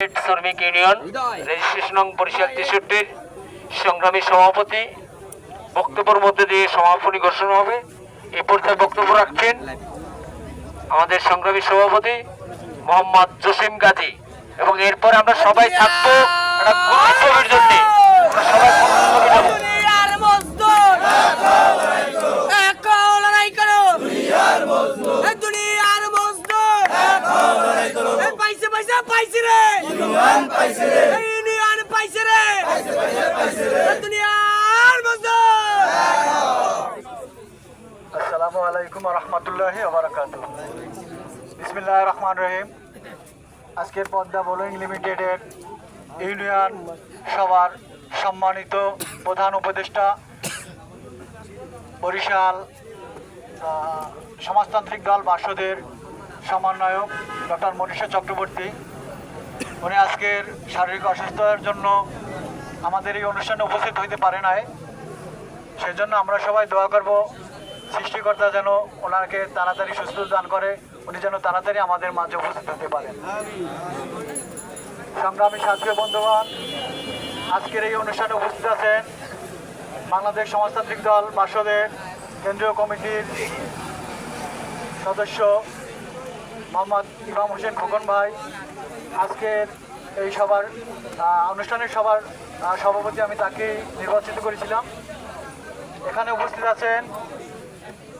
শ্রমিক union registration পরিষদ তেষট্টির সংগ্রামী সভাপতি বক্তব্যের মধ্যে দিয়ে সমাপনী ঘোষণা হবে। এ পর্যায়ে বক্তব্য রাখছেন আমাদের সংগ্রামী সভাপতি মোহাম্মদ জসিম গাজী। এবং এরপর আমরা সবাই থাকব একটা গ্রুপ ছবির জন্য আমরা সবাই গ্রুপ ছবি নেব। দুনিয়ার মজদুর এক লড়াই করো এ দুনিয়ার মজদুর এ পাইছে পাইছে পাইছে রে এ ইউনিয়ন পাইছে রে এ দুনিয়ার মজদুর আসসালামু আলাইকুম রহমতুল্লাহি ওবরাকাত বিসমিল্লাহ রহমান রহিম। আজকের পদ্মা বোলিং লিমিটেডের ইউনিয়ন সভার সম্মানিত প্রধান উপদেষ্টা, বরিশাল সমাজতান্ত্রিক দল বাসদের সমন্বয়ক ডক্টর মনীষা চক্রবর্তী। উনি আজকের শারীরিক অসুস্থতার জন্য আমাদের এই অনুষ্ঠানে উপস্থিত হইতে পারে নাই। সেজন্য আমরা সবাই দোয়া করব সৃষ্টিকর্তা যেন ওনাকে তাড়াতাড়ি সুস্থ দান করে, উনি যেন তাড়াতাড়ি আমাদের মাঝে উপস্থিত হতে পারেন। সংগ্রামী সাথী বন্ধুগণ, আজকের এই অনুষ্ঠানে উপস্থিত আছেন বাংলাদেশ সমাজতান্ত্রিক দল বাসদের কেন্দ্রীয় কমিটির সদস্য মোহাম্মদ ইমাম হোসেন খোকন ভাই। আজকের এই সবার অনুষ্ঠানের সবার সভাপতি আমি তাকে নির্বাচিত করেছিলাম। এখানে উপস্থিত আছেন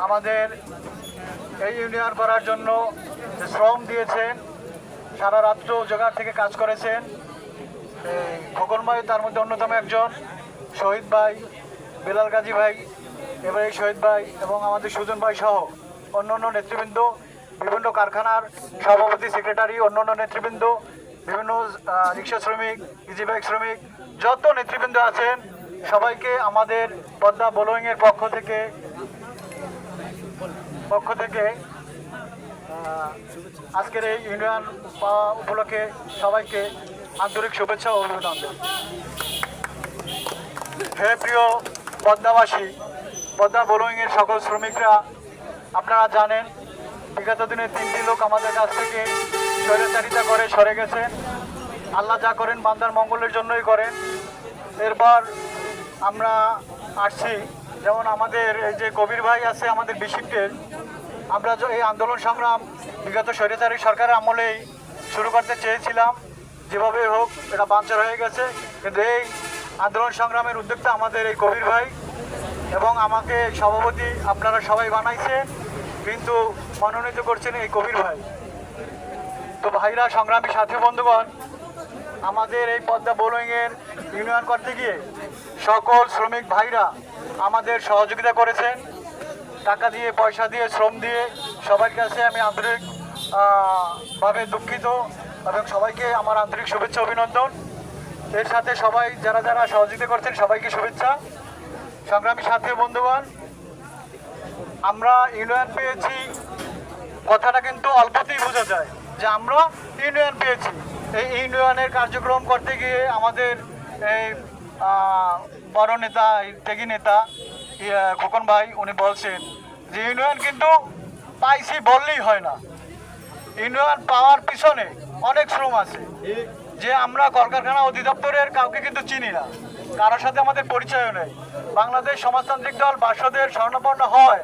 আমাদের এই ইউনিয়ন করার জন্য শ্রম দিয়েছেন, সারা রাত্র জোগাড় থেকে কাজ করেছেন। খোকন ভাই, তার মধ্যে অন্যতম একজন, শহীদ ভাই, বেলাল গাজী ভাই, এবার এই শহীদ ভাই এবং আমাদের সুজন ভাই সহ অন্য অন্য নেতৃবৃন্দ, বিভিন্ন কারখানার সভাপতি সেক্রেটারি অন্য অন্য নেতৃবৃন্দ, বিভিন্ন রিক্সা শ্রমিক ইজি বাইক শ্রমিক, যত নেতৃবৃন্দ আছেন, সবাইকে আমাদের পদ্মা বোলোয়িংয়ের পক্ষ থেকে পক্ষ থেকে আজকের এই ইউনিয়ন পাওয়া উপলক্ষে সবাইকে আন্তরিক শুভেচ্ছা ও অভিনন্দন। হে প্রিয় পদ্মাবাসী, পদ্মা বোলোয়িংয়ের সকল শ্রমিকরা, আপনারা জানেন, বিগত দিনে তিনটি লোক আমাদের কাছ থেকে স্বৈরাচারিতা করে সরে গেছেন আল্লাহ যা করেন বান্দার মঙ্গলের জন্যই করেন। এরপর আমরা আসছি, যেমন আমাদের এই যে কবির ভাই আছে আমাদের বিশিষ্টের আমরা এই আন্দোলন সংগ্রাম বিগত স্বৈরাচারী সরকারের আমলেই শুরু করতে চেয়েছিলাম। যেভাবে হোক, এটা বাঞ্চার হয়ে গেছে। কিন্তু এই আন্দোলন সংগ্রামের উদ্যোক্তা আমাদের এই কবির ভাই এবং আমাকে সভাপতি আপনারা সবাই বানাইছে, কিন্তু মনোনীত করছেন এই কবির ভাই। তো ভাইরা, সংগ্রামী সাথী বন্ধুগণ, আমাদের এই পদ্মা বোলিংয়ের ইউনিয়ন করতে গিয়ে সকল শ্রমিক ভাইরা আমাদের সহযোগিতা করেছেন। টাকা দিয়ে, পয়সা দিয়ে, শ্রম দিয়ে সবার কাছে আমি আন্তরিক ভাবে দুঃখিত এবং সবাইকে আমার আন্তরিক শুভেচ্ছা, অভিনন্দন। এর সাথে সবাই যারা যারা সহযোগিতা করছেন, সবাইকে শুভেচ্ছা। সংগ্রামী সাথী বন্ধুগণ, আমরা ইউনিয়ন পেয়েছি। কথাটা কিন্তু অল্পতেই বোঝা যায় যে আমরা ইউনিয়ন পেয়েছি। এই ইউনিয়নের কার্যক্রম করতে গিয়ে আমাদের এই বড় নেতা ত্যাগী নেতা খোকন ভাই, উনি বলছেন যে, ইউনিয়ন কিন্তু পাইছি বললেই হয় না। ইউনিয়ন পাওয়ার পিছনে অনেক শ্রম আছে। যে আমরা কলকারখানা অধিদপ্তরের কাউকে কিন্তু চিনি না। কারোর সাথে আমাদের পরিচয়ও নেই। বাংলাদেশ সমাজতান্ত্রিক দল বাসদের স্বর্ণপন্ন হয়।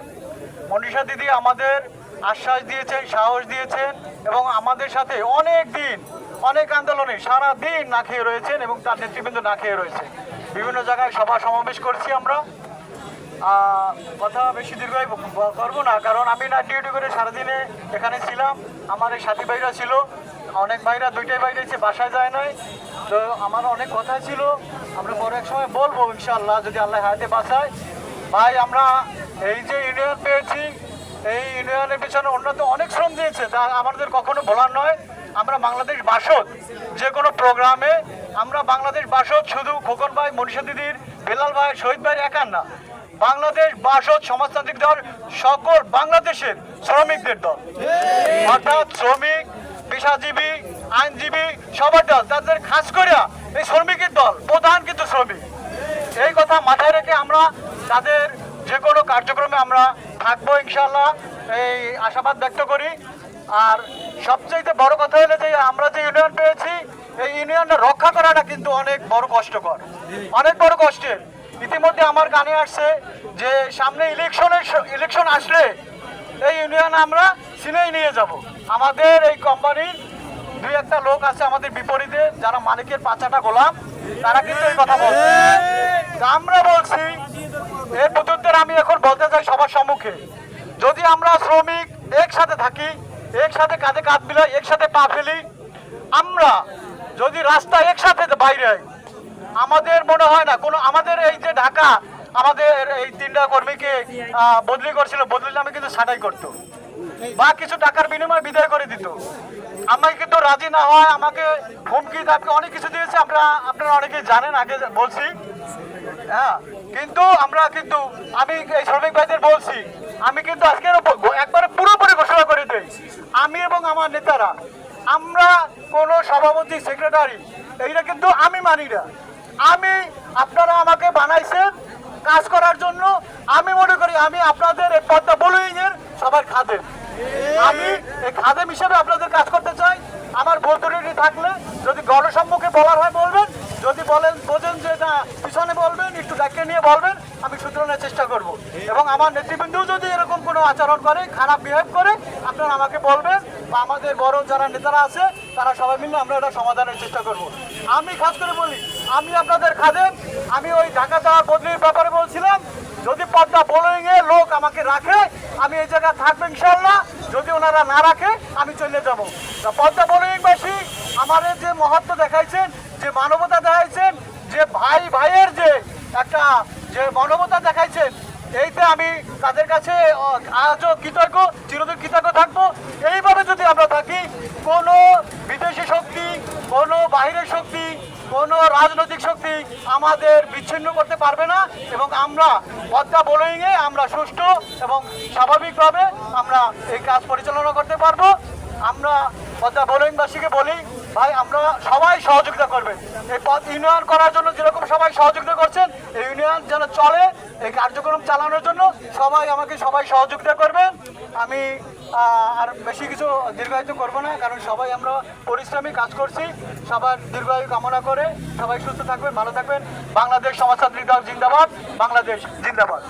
মনীষা দিদি আমাদের আশ্বাস দিয়েছেন, সাহস দিয়েছেন এবং আমাদের সাথে অনেক দিন, অনেক আন্দোলনে সারা দিন না খেয়ে রয়েছেন এবং তার নেতৃবৃন্দ না খেয়ে রয়েছে। বিভিন্ন জায়গায় সভা সমাবেশ করছি আমরা। কথা বেশি দীর্ঘ করব না, কারণ আমি না ডিউটি করে সারাদিনে এখানে ছিলাম, আমার এই সাথী ভাইরা ছিল, অনেক ভাইরা, দুইটাই বাইরে এসে বাসায় যায় নাই। তো আমার অনেক কথা ছিল, আমরা পরে এক সময় বলব ইনশাল্লাহ যদি আল্লাহ হাতে বাঁচায়। ভাই, আমরা এই যে ইউনিয়ন পেয়েছি, এই ইউনিয়নের পিছনে অন্যত অনেক শ্রম দিয়েছে, তা আমাদের কখনো ভোলার নয়। আমরা বাংলাদেশ বাসদ, যে কোনো প্রোগ্রামে আমরা বাংলাদেশ বাসদ, শুধু খোকন ভাই, মনীষা দিদির, বেলাল ভাই, শহীদ ভাই একার না। বাংলাদেশ বাসদ সমাজতান্ত্রিক দল, সকল বাংলাদেশের শ্রমিকদের দল। অর্থাৎ শ্রমিক, পেশাজীবী, আইনজীবী, সবার দল, তাদের খাস করে এই শ্রমিকের দল, প্রধান কিন্তু শ্রমিক। এই কথা মাথায় রেখে আমরা তাদের যে কোনো কার্যক্রমে আমরা থাকব ইনশাল্লাহ এই আশাবাদ ব্যক্ত করি। আর সবচেয়ে বড় কথা হলো যে আমরা যে ইউনিয়ন পেয়েছি, এই ইউনিয়নটা রক্ষা করাটা কিন্তু অনেক বড় কষ্টকর। অনেক বড় কষ্টের। ইতিমধ্যে আমার কানে আসছে যে সামনে ইলেকশনের ইলেকশন আসলে এই ইউনিয়ন আমরা সিনেই নিয়ে যাব। আমাদের এই কোম্পানির দুই একটা লোক আছে আমাদের বিপরীতে, যারা মালিকের পাচাটা গোলাম, তারা কিন্তু এই কথা বলছে। আমরা বলছি এর প্রত্যুত্তর আমি এখন বলতে চাই সবার সম্মুখে। যদি আমরা শ্রমিক একসাথে থাকি, একসাথে কাঁধে কাঁধ মিলাই, একসাথে পা ফেলি, আমরা যদি রাস্তা একসাথে বাইরে আমাদের মনে হয় না, কোনো আমাদের এই যে ঢাকা, আমাদের এই তিনটা কর্মীকে বদলি করছিল বদলি নামে কিন্তু ছাঁটাই করতো। বা কিছু টাকার বিনিময়ে বিদায় করে দিত। আমাকে কিন্তু রাজি না হয় আমাকে হুমকি, ধামকি অনেক কিছু দিয়েছে, আমরা, আপনারা অনেকে জানেন, আগে বলছি। হ্যাঁ কিন্তু আমরা কিন্তু, আমি এই শ্রমিক ভাইদের বলছি, আমি কিন্তু আজকে একবারে পুরোপুরি ঘোষণা করে দিই। আমি এবং আমার নেতারা, আমরা কোনো সভাপতি, সেক্রেটারি এইটা কিন্তু আমি মানি না। আমি, আপনারা আমাকে বানাইছেন কাজ করার জন্য। আমি মনে করি আমি আপনাদের এই পদ্মা বলুইং সবার খাদেম। আমি এই খাদেম হিসেবে আপনাদের কাজ করতে চাই। আমার ভৌতুরিটি থাকলে যদি গণসম্মুখে বলার হয় বলবেন, যদি বলেন, বোঝেন যে না, পিছনে বলবেন, একটু ডাকিয়ে নিয়ে বলবেন, আমি শুধরানোর চেষ্টা করব। এবং আমার নেতৃবৃন্দও যদি এরকম কোনো আচরণ করে, খারাপ বিহেভ করে, আপনারা আমাকে বলবেন বা আমাদের বড় যারা নেতারা আছে, তারা সবাই মিলে আমরা এটা সমাধানের চেষ্টা করব। আমি খাস করে বলি আমি আপনাদের খাদেম, আমি ওই ঢাকা যাওয়ার বদলির ব্যাপারে বলছিলাম, যদি পদ্মা বোলিং এ লোক আমাকে রাখে, আমি এই জায়গায় থাকব ইনশাল্লাহ যদি ওনারা না রাখে, আমি চলে যাব। পদ্মা বোলিংবাসী, আমার যে মহত্ব দেখাইছেন, যে মানবতা দেখাইছেন, যে ভাই ভাইয়ের যে একটা যে মানবতা দেখাইছেন, এইতে আমি তাদের কাছে আজও কৃতজ্ঞ, চিরদিন কৃতজ্ঞ থাকব। এইভাবে যদি আমরা থাকি, কোনো বিদেশি শক্তি কোনো বাইরের শক্তি কোনো রাজনৈতিক শক্তি আমাদের বিচ্ছিন্ন করতে পারবে না এবং আমরা পদ্মা বোলিংয়ে আমরা সুষ্ঠু এবং স্বাভাবিকভাবে আমরা এই কাজ পরিচালনা করতে পারব। আমরা পদ্মা বোলিংবাসীকে বলি, ভাই, আমরা সবাই সহযোগিতা করবেন এই পদ ইউনিয়ন করার জন্য যেরকম সবাই সহযোগিতা করছেন, এই ইউনিয়ন যেন চলে এই কার্যক্রম চালানোর জন্য সবাই আমাকে সবাই সহযোগিতা করবেন আমি আর বেশি কিছু দীর্ঘায়িত করব না, কারণ সবাই আমরা পরিশ্রমী কাজ করছি। সবার দীর্ঘায়ু কামনা করে সবাই সুস্থ থাকবেন, ভালো থাকবেন। বাংলাদেশ সমাজতান্ত্রিক দল, জিন্দাবাদ। বাংলাদেশ, জিন্দাবাদ।